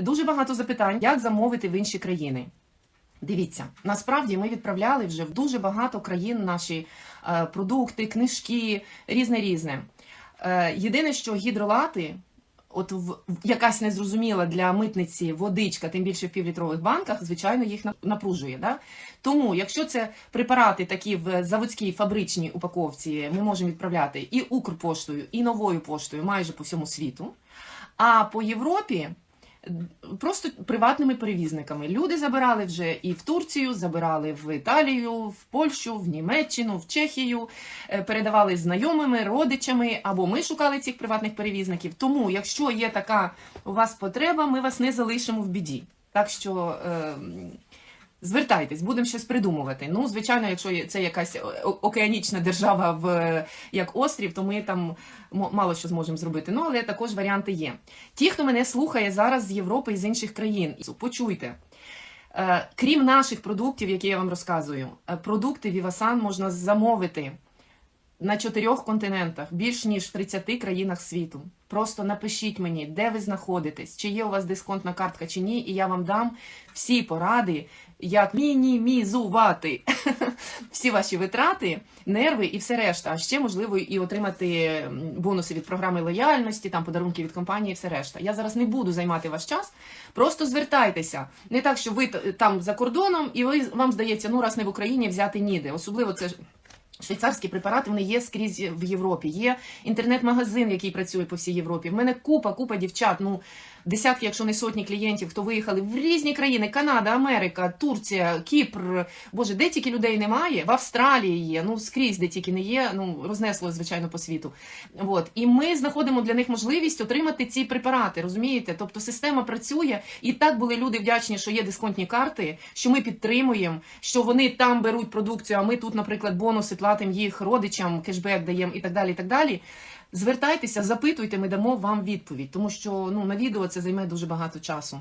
Дуже багато запитань, як замовити в інші країни. Дивіться, насправді ми відправляли вже в дуже багато країн наші е, продукти, книжки, різне різне. Е, єдине, що гідролати, от в, якась незрозуміла для митниці водичка, тим більше в півлітрових банках, звичайно, їх напружує. Да? Тому, якщо це препарати такі в заводській фабричній упаковці, ми можемо відправляти і Укрпоштою, і новою поштою майже по всьому світу. А по Європі просто приватними перевізниками. Люди забирали вже і в Турцію, забирали в Італію, в Польщу, в Німеччину, в Чехію, е, передавали знайомими, родичами, або ми шукали цих приватних перевізників. Тому, якщо є така у вас потреба, ми вас не залишимо в біді. Так що. Е, Звертайтесь, будемо щось придумувати. Ну, звичайно, якщо це якась океанічна держава в як острів, то ми там мало що зможемо зробити. Ну, але також варіанти є. Ті, хто мене слухає зараз з Європи і з інших країн, почуйте. Е, Крім наших продуктів, які я вам розказую, е, продукти Вівасан можна замовити на чотирьох континентах, більш ніж в 30 країнах світу. Просто напишіть мені, де ви знаходитесь, чи є у вас дисконтна картка чи ні, і я вам дам всі поради, як мінімізувати всі ваші витрати, нерви і все решта. А ще можливо і отримати бонуси від програми лояльності, там подарунки від компанії, і все решта. Я зараз не буду займати ваш час. Просто звертайтеся. Не так, що ви там за кордоном, і ви вам здається, ну раз не в Україні взяти ніде. Особливо це Швейцарські препарати вони є скрізь в Європі. Є інтернет-магазин, який працює по всій Європі. В мене купа, купа дівчат. Ну десятки, якщо не сотні клієнтів, хто виїхали в різні країни: Канада, Америка, Турція, Кіпр. Боже, де тільки людей немає? В Австралії є. Ну скрізь, де тільки не є. Ну рознесло звичайно по світу. От і ми знаходимо для них можливість отримати ці препарати. Розумієте? Тобто система працює, і так були люди вдячні, що є дисконтні карти, що ми підтримуємо, що вони там беруть продукцію, а ми тут, наприклад, бонуси платимо їх родичам, кешбек даємо і так далі. І так далі. Звертайтеся, запитуйте, ми дамо вам відповідь, тому що ну на відео це займе дуже багато часу.